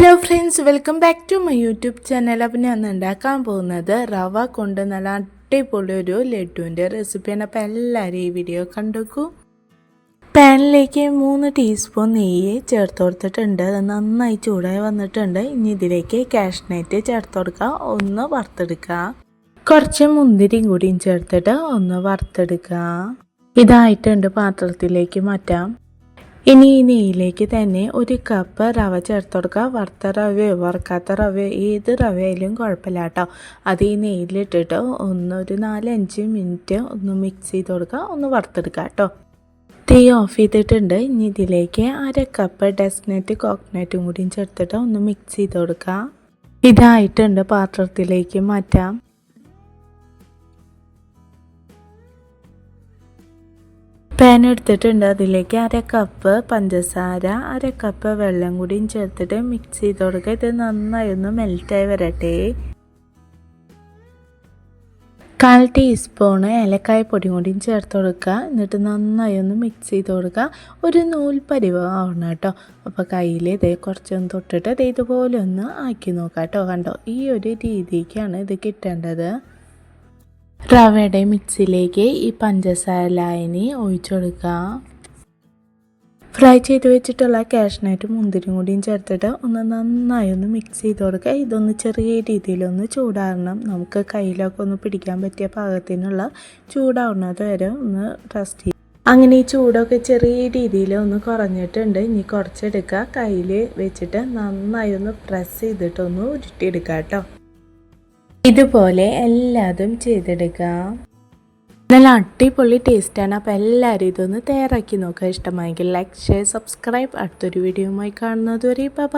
Hello friends welcome back to my YouTube channel അപ്പം ഞാൻ ഉണ്ടാക്കാൻ പോകുന്നത് റവ കൊണ്ട് നല്ല അടിപൊളി ഒരു ലഡുവിന്റെ റെസിപ്പിയാണ് അപ്പോൾ എല്ലാവരും ഈ വീഡിയോ കണ്ടുക്കൂ. പാനിലേക്ക് മൂന്ന് ടീസ്പൂൺ നെയ്യ് ചേർത്ത് കൊടുത്തിട്ടുണ്ട്. അത് നന്നായി ചൂടായി വന്നിട്ടുണ്ട്. ഇനി ഇതിലേക്ക് കാഷ്നറ്റ് ചേർത്ത് കൊടുക്കുക. ഒന്ന് വറുത്തെടുക്കുക. കുറച്ച് മുന്തിരിയും കൂടിയും ചേർത്തിട്ട് ഒന്ന് വറുത്തെടുക്കുക. ഇതായിട്ടുണ്ട് പാത്രത്തിലേക്ക് മാറ്റാം. ഇനി ഈ നെയ്യിലേക്ക് തന്നെ ഒരു കപ്പ് റവ ചേർത്ത് കൊടുക്കുക. വറുത്ത റവയോ വറുക്കാത്ത റവയോ ഏത് റവയായാലും കുഴപ്പമില്ല കേട്ടോ. അത് ഈ നെയ്യിലിട്ടിട്ട് ഒന്ന് ഒരു നാലഞ്ച് മിനിറ്റ് ഒന്ന് മിക്സ് ചെയ്ത് കൊടുക്കുക. ഒന്ന് വറുത്തെടുക്കുക കേട്ടോ. തീ ഓഫ് ചെയ്തിട്ടുണ്ട്. ഇനി ഇതിലേക്ക് അര കപ്പ് ഡെസ്നറ്റ് കോക്കനട്ടും കൂടിയും ചേർത്തിട്ട് ഒന്ന് മിക്സ് ചെയ്ത് കൊടുക്കുക. ഇതായിട്ടുണ്ട് പാത്രത്തിലേക്ക് മാറ്റാം. പാൻ എടുത്തിട്ടുണ്ട്. അതിലേക്ക് അര കപ്പ് പഞ്ചസാര അര കപ്പ് വെള്ളം കൂടിയും ചേർത്തിട്ട് മിക്സ് ചെയ്ത് കൊടുക്കുക. ഇത് നന്നായി ഒന്ന് മെൽറ്റായി വരട്ടെ. കാൽ ടീസ്പൂണ് ഏലക്കായ പൊടിയും കൂടിയും ചേർത്ത് കൊടുക്കുക. എന്നിട്ട് നന്നായി ഒന്ന് മിക്സ് ചെയ്ത് കൊടുക്കുക. ഒരു നൂൽ ആവണം കേട്ടോ. അപ്പോൾ കയ്യിൽ ഇതേ കുറച്ചൊന്ന് തൊട്ടിട്ട് ഇത് ഇതുപോലെ ഒന്ന് ആക്കി നോക്കാം കേട്ടോ. കണ്ടോ? ഈ ഒരു രീതിക്കാണ് ഇത് കിട്ടേണ്ടത്. റവയുടെ മിക്സിയിലേക്ക് ഈ പഞ്ചസാര ലായനി ഒഴിച്ചു കൊടുക്കുക. ഫ്രൈ ചെയ്ത് വെച്ചിട്ടുള്ള കാഷ്നട്ട് മുന്തിരിയും കൂടിയും ചേർത്തിട്ട് ഒന്ന് നന്നായി ഒന്ന് മിക്സ് ചെയ്ത് കൊടുക്കുക. ഇതൊന്ന് ചെറിയ രീതിയിലൊന്ന് ചൂടാറണം. നമുക്ക് കയ്യിലൊക്കെ ഒന്ന് പിടിക്കാൻ പറ്റിയ പാകത്തിനുള്ള ചൂടാവുന്നത് വരെ ഒന്ന് റെസ്റ്റ് ചെയ്യും. അങ്ങനെ ഈ ചൂടൊക്കെ ചെറിയ രീതിയിൽ ഒന്ന് കുറഞ്ഞിട്ടുണ്ട്. ഇനി കുറച്ചെടുക്കുക. കയ്യിൽ വെച്ചിട്ട് നന്നായി ഒന്ന് പ്രസ് ചെയ്തിട്ടൊന്ന് ഉരുട്ടിയെടുക്കുക കേട്ടോ. ഇതുപോലെ എല്ലാതും ചെയ്തെടുക്കാം. നല്ല അടിപൊളി ടേസ്റ്റാണ് അപ്പോൾ എല്ലാവരും ഇതൊന്ന് തയ്യാറാക്കി നോക്കുക. ഇഷ്ടമായെങ്കിൽ ലൈക്ക് ഷെയർ സബ്സ്ക്രൈബ് അടുത്തൊരു വീഡിയോയുമായി കാണുന്നതുവരെ ബൈ